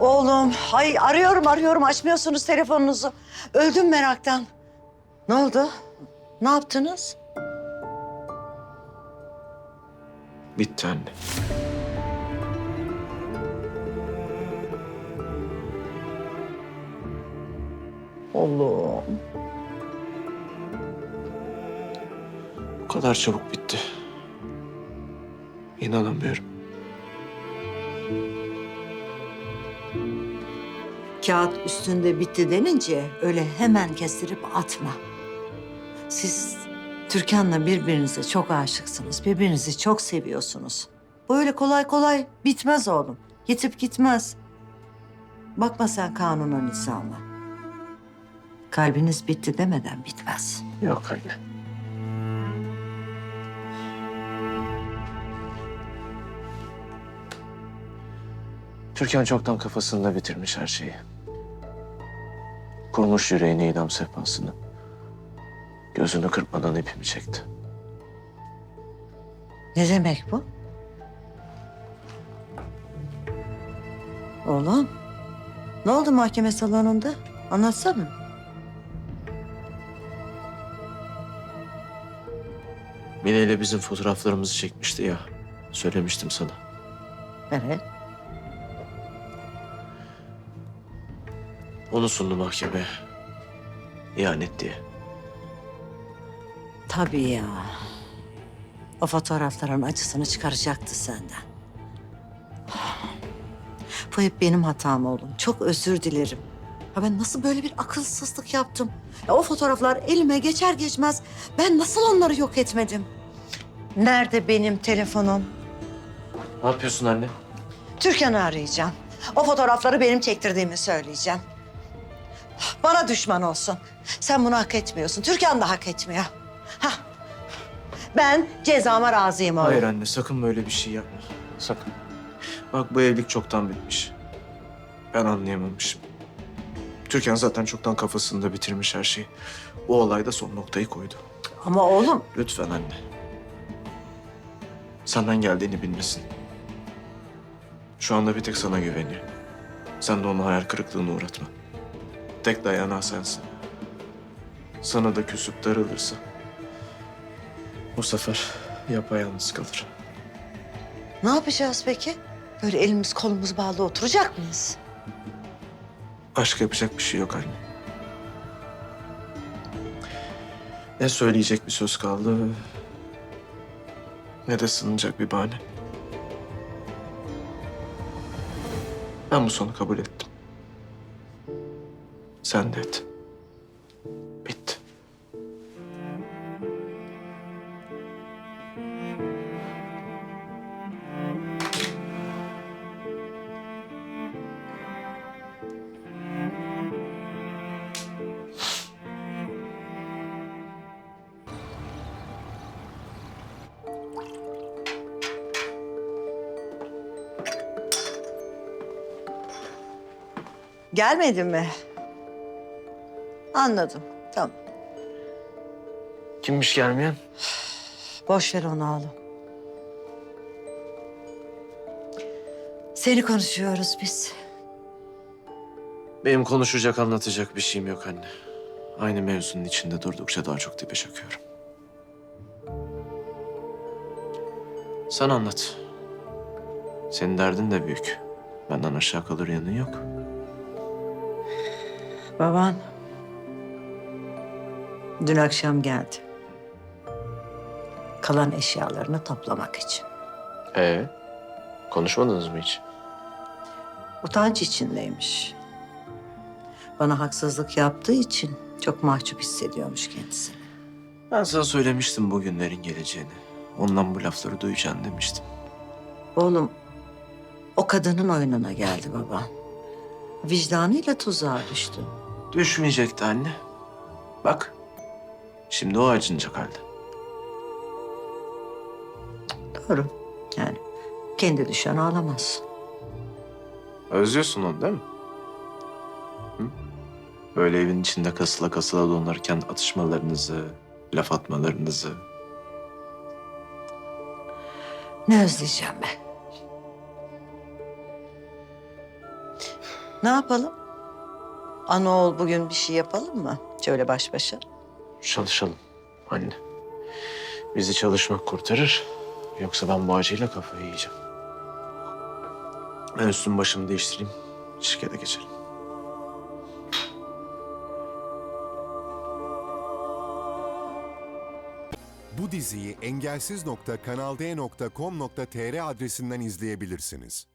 Oğlum, ay arıyorum arıyorum açmıyorsunuz telefonunuzu. Öldüm meraktan. Ne oldu? Ne yaptınız? Bitti anne. Oğlum. Bu kadar çabuk bitti. İnanamıyorum. Kağıt üstünde bitti denince öyle hemen kestirip atma. Siz Türkan'la birbirinize çok aşıksınız. Birbirinizi çok seviyorsunuz. Bu öyle kolay kolay bitmez oğlum. Yitip gitmez. Bakma sen kanuna nizama. Kalbiniz bitti demeden bitmez. Yok anne. Türkan çoktan kafasında bitirmiş her şeyi. Kurmuş yüreğine idam sehpasını. Gözünü kırpmadan ipimi çekti. Ne demek bu? Oğlum, ne oldu mahkeme salonunda? Anlatsana. Mine ile bizim fotoğraflarımızı çekmişti ya. Söylemiştim sana. Evet. Onu sundu mahkemeye. İhanet diye. Tabii ya. O fotoğrafların acısını çıkaracaktı senden. Bu hep benim hatam oğlum. Çok özür dilerim. Ya ben nasıl böyle bir akılsızlık yaptım? Ya o fotoğraflar elime geçer geçmez ben nasıl onları yok etmedim? Nerede benim telefonum? Ne yapıyorsun anne? Türkan'ı arayacağım. O fotoğrafları benim çektirdiğimi söyleyeceğim. Bana düşman olsun. Sen bunu hak etmiyorsun. Türkan da hak etmiyor. Hah. Ben cezama razıyım oğlum. Hayır anne sakın böyle bir şey yapma. Sakın. Bak bu evlilik çoktan bitmiş. Ben anlayamamışım. Türkan zaten çoktan kafasında bitirmiş her şeyi. O olay da son noktayı koydu. Ama oğlum Lütfen anne. Senden geldiğini bilmesin. Şu anda bir tek sana güveniyor. Sen de onu hayal kırıklığına uğratma. Tek dayanağı sensin. Sana da küsüp darılırsa... ...bu sefer yapayalnız kalır. ne yapacağız peki? Böyle elimiz kolumuz bağlı oturacak mıyız? Aşk yapacak bir şey yok anne. Ne söyleyecek bir söz kaldı... ...ne de sığınacak bir bahane. Ben bu sonu kabul ettim. Sen de et. Bitti. Gelmedin mi? Anladım. Tamam. Kimmiş gelmeyen? Boş ver onu oğlum. Seni konuşuyoruz biz. Benim konuşacak, anlatacak bir şeyim yok anne. Aynı mevzunun içinde durdukça daha çok dibe çöküyorum. Sen anlat. Senin derdin de büyük. Benden aşağı kalır yanın yok. Baban dün akşam geldi. Kalan eşyalarını toplamak için. Ee, konuşmadınız mı hiç? Utanç içindeymiş. Bana haksızlık yaptığı için çok mahcup hissediyormuş kendisini. Ben sana söylemiştim bu günlerin geleceğini. Ondan bu lafları duyacaksın demiştim. Oğlum o kadının oyununa geldi baba. Vicdanıyla tuzağa düştü. Düşmeyecekti anne. Bak, şimdi o acınacak halde. Doğru. Yani kendi düşen ağlamaz. Özlüyorsun onu değil mi? Hı? Böyle evin içinde kasıla kasıla donarken atışmalarınızı, laf atmalarınızı. Ne özleyeceğim ben? Ne yapalım? Ana oğul bugün bir şey yapalım mı? Şöyle baş başa. Çalışalım anne. Bizi çalışmak kurtarır. Yoksa ben bu acıyla kafayı yiyeceğim. Ben üstüm başımı değiştireyim. Şirkete geçelim. Bu diziyi engelsiz.kanalde.com.tr adresinden izleyebilirsiniz.